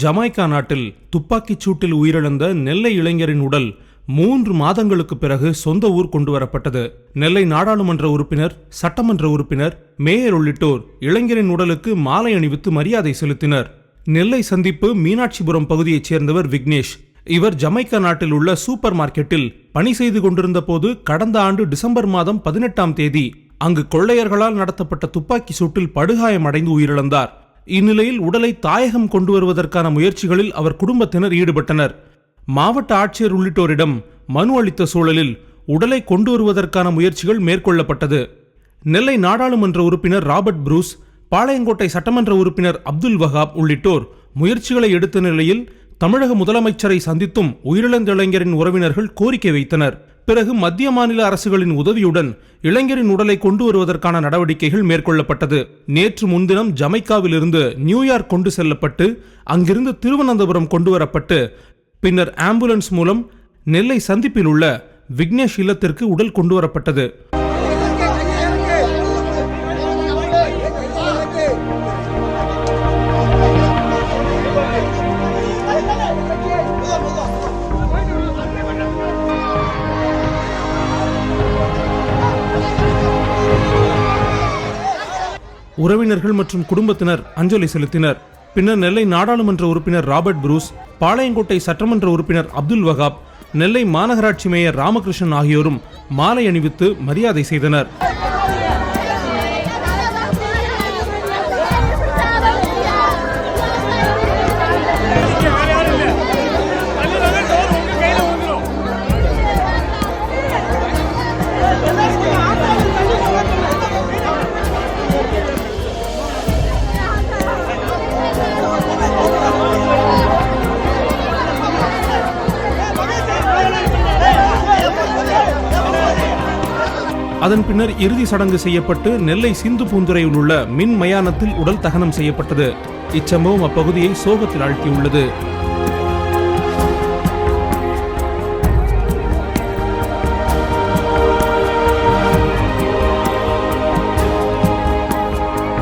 Jamaica நாட்டில் துப்பாக்கிச் சூட்டில் உயிரிழந்த நெல்லை இளைஞரின் உடல் மூன்று மாதங்களுக்கு பிறகு சொந்த ஊர் கொண்டு வரப்பட்டது. நெல்லை நாடாளுமன்ற உறுப்பினர் சட்டமன்ற உறுப்பினர் மேயர் உள்ளிட்டோர் இளைஞரின் உடலுக்கு மாலை அணிவித்து மரியாதை செலுத்தினர். நெல்லை சந்திப்பு மீனாட்சிபுரம் பகுதியைச் சேர்ந்தவர் விக்னேஷ். இவர் ஜமைக்கா நாட்டில் உள்ள சூப்பர் மார்க்கெட்டில் பணி செய்து கொண்டிருந்த போது கடந்த ஆண்டு டிசம்பர் மாதம் பதினெட்டாம் தேதி அங்கு கொள்ளையர்களால் நடத்தப்பட்ட துப்பாக்கி சூட்டில் படுகாயமடைந்து உயிரிழந்தார். இந்நிலையில் உடலை தாயகம் கொண்டு வருவதற்கான முயற்சிகளில் அவர் குடும்பத்தினர் ஈடுபட்டனர். மாவட்ட ஆட்சியர் உள்ளிட்டோரிடம் மனு அளித்த சூழலில் உடலை கொண்டு வருவதற்கான முயற்சிகள் மேற்கொள்ளப்பட்டது. நெல்லை நாடாளுமன்ற உறுப்பினர் ராபர்ட் புரூஸ் பாளையங்கோட்டை சட்டமன்ற உறுப்பினர் அப்துல் வஹாப் உள்ளிட்டோர் முயற்சிகளை எடுத்த நிலையில் தமிழக முதலமைச்சரை சந்தித்தும் உயிரிழந்த இளைஞரின் உறவினர்கள் கோரிக்கை வைத்தனர். பிறகு மத்திய மாநில அரசுகளின் உதவியுடன் இளைஞரின் உடலை கொண்டு வருவதற்கான நடவடிக்கைகள் மேற்கொள்ளப்பட்டது. நேற்று முன்தினம் ஜமைக்காவிலிருந்து நியூயார்க் கொண்டு செல்லப்பட்டு அங்கிருந்து திருவனந்தபுரம் கொண்டு வரப்பட்டு பின்னர் ஆம்புலன்ஸ் மூலம் நெல்லை சந்திப்பில் உள்ள விக்னேஷ் இல்லத்திற்கு உடல் கொண்டு வரப்பட்டது. உறவினர்கள் மற்றும் குடும்பத்தினர் அஞ்சலி செலுத்தினர். பின்னர் நெல்லை நாடாளுமன்ற உறுப்பினர் ராபர்ட் புரூஸ் பாளையங்கோட்டை சட்டமன்ற உறுப்பினர் அப்துல் வகாப் நெல்லை மாநகராட்சி மேயர் ராமகிருஷ்ணன் ஆகியோரும் மாலை அணிவித்து மரியாதை செய்தனர். அதன் பின்னர் இறுதி சடங்கு செய்யப்பட்டு நெல்லை சிந்து பூந்துறையில் உள்ள மின் மயானத்தில் உடல் தகனம் செய்யப்பட்டது. இச்சம்பவம் அப்பகுதியை சோகத்தில் ஆழ்த்தியுள்ளது.